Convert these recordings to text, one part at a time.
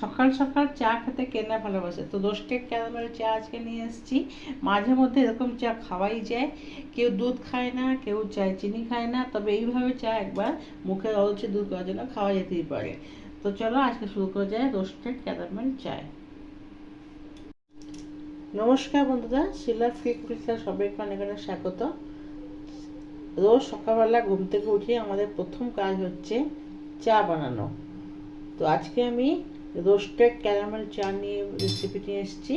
সকাল সকাল চা খেতে কেনা ভালোবাসে? তো রোস্টেড ক্যারামেল চা আজকে নিয়ে এসেছি? মাঝে মধ্যে এরকম চা খাওয়াই যায়। কেউ দুধ খায় না, কেউ চায় চিনি খায় না, তবে এইভাবে চা একবার মুখের অরুচি দূর করার জন্য খাওয়া যেতেই পারে। তো চলো আজকে শুরু করা যায় রোস্টেড ক্যারামেল চায়। নমস্কার বন্ধুরা, শিলা ফ্রি কুকিংসের সবাইকে অনেক অনেক স্বাগত। রোজ সকালবেলা ঘুম থেকে উঠে আমাদের প্রথম কাজ হচ্ছে চা বানানো। তো আজকে আমি রোস্টেড ক্যারামেল চা নিয়ে রেসিপি নিয়ে এসেছি।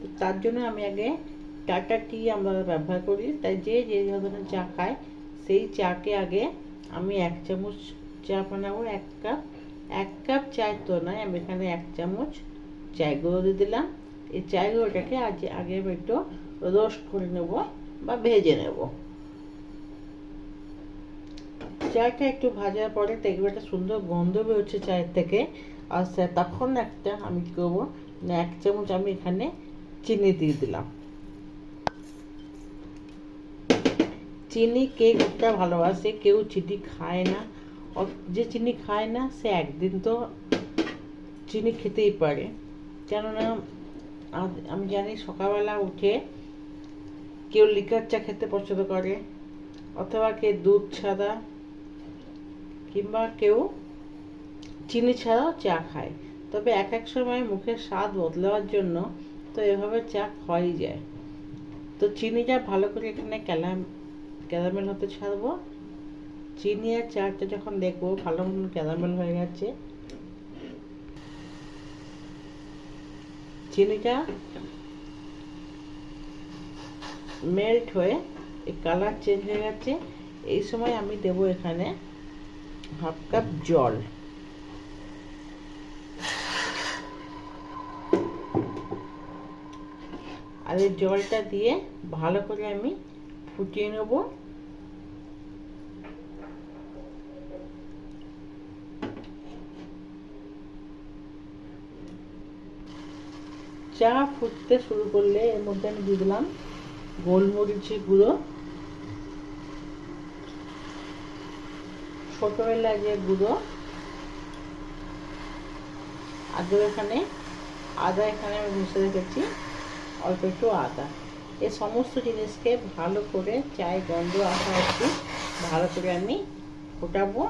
তো তার জন্য আমি আগে টাটা টি আমরা ব্যবহার করি। তাই যে যে ধরনের চা খায়, সেই চাকে আগে আমি এক চামচ চা বানাবো, এক কাপ। এক কাপ চায়ের তুলনায় আমি এখানে এক চামচ চায় গুঁড়ো দিয়ে দিলাম। এই চায় গুঁড়োটাকে আজ আগে আমি একটু রোস্ট করে নেব বা ভেজে নেব। চাটা একটু ভাজার পরে দেখবে একটা সুন্দর গন্ধ বেরোচ্ছে চায়ের থেকে। আর তখন একটা আমি কী করব না এক চামচ আমি এখানে চিনি দিয়ে দিলাম। চিনি কে কোনটা ভালোবাসে, কেউ চিনি খায় না। যে চিনি খায় না, সে একদিন তো চিনি খেতেই পারে। কেননা আমি জানি সকালবেলা উঠে কেউ লিকার চা খেতে পছন্দ করে, অথবা কে দুধ ছাড়া কিংবা কেউ চিনি ছাড়াও চা খায়। তবে এক এক সময় মুখের স্বাদ বদলাবার জন্য তো এভাবে চা খাওয়াই যায়। তো চিনিটা ভালো করে এখানে ক্যালাম, ক্যারামেল হতে ছাড়বো। চিনি আর চাটা যখন দেখব, ভালো মতন ক্যারামেল হয়ে গেছে। চিনিটা মেল্ট হয়ে, এই কালার চেঞ্জ হয়ে গেছে। এই সময় আমি দেব এখানে হাফ কাপ জল। আর এই জলটা দিয়ে ভালো করে আমি ফুটিয়ে নেব। চা ফুটতে শুরু করলে এর মধ্যে আমি দিয়ে দিলাম গোলমরিচের গুঁড়ো। ছোটো যে গুঁড়ো। আদা এখানে আদা এখানে আমি মিশে রেখেছি, অল্প একটু আদা। এ সমস্ত জিনিসকে ভালো করে চায় গন্ধ আসা একটু ভালো করে আমি ফোটাবো।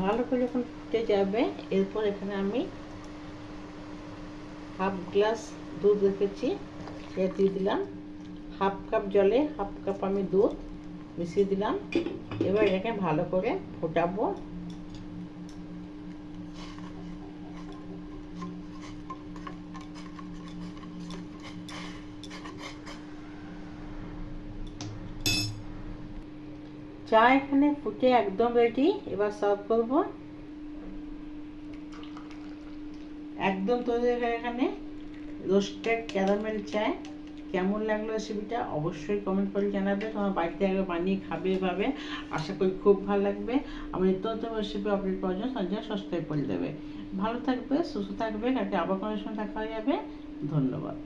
ভালো করে যখন ফুটে যাবে, এরপর এখানে আমি হাফ গ্লাস দুধ রেখেছি, সেটা দিয়ে দিলাম। হাফ কাপ জলে হাফ কাপ আমি দুধ মিশিয়ে দিলাম। এবার এটাকে ভালো করে ফোটাবো। চা এখানে ফুটে একদম রেডি এবার সার্ভ করব। একদম তৈরি হয়ে এখানে। রোস্টেড ক্যারামেল চায় কেমন লাগল রেসিপিটা অবশ্যই কমেন্ট করে জানাবে। তোমার বাড়িতে আগে বানিয়ে খাবে এভাবে। আশা করি খুব ভালো লাগবে। আমার নিত্য নতুন রেসিপি আপডেট পাওয়ার জন্য সস্তায় করে দেবে। ভালো থাকবে, সুস্থ থাকবে। কাকে আবার কোনো সময় দেখা যাবে। ধন্যবাদ।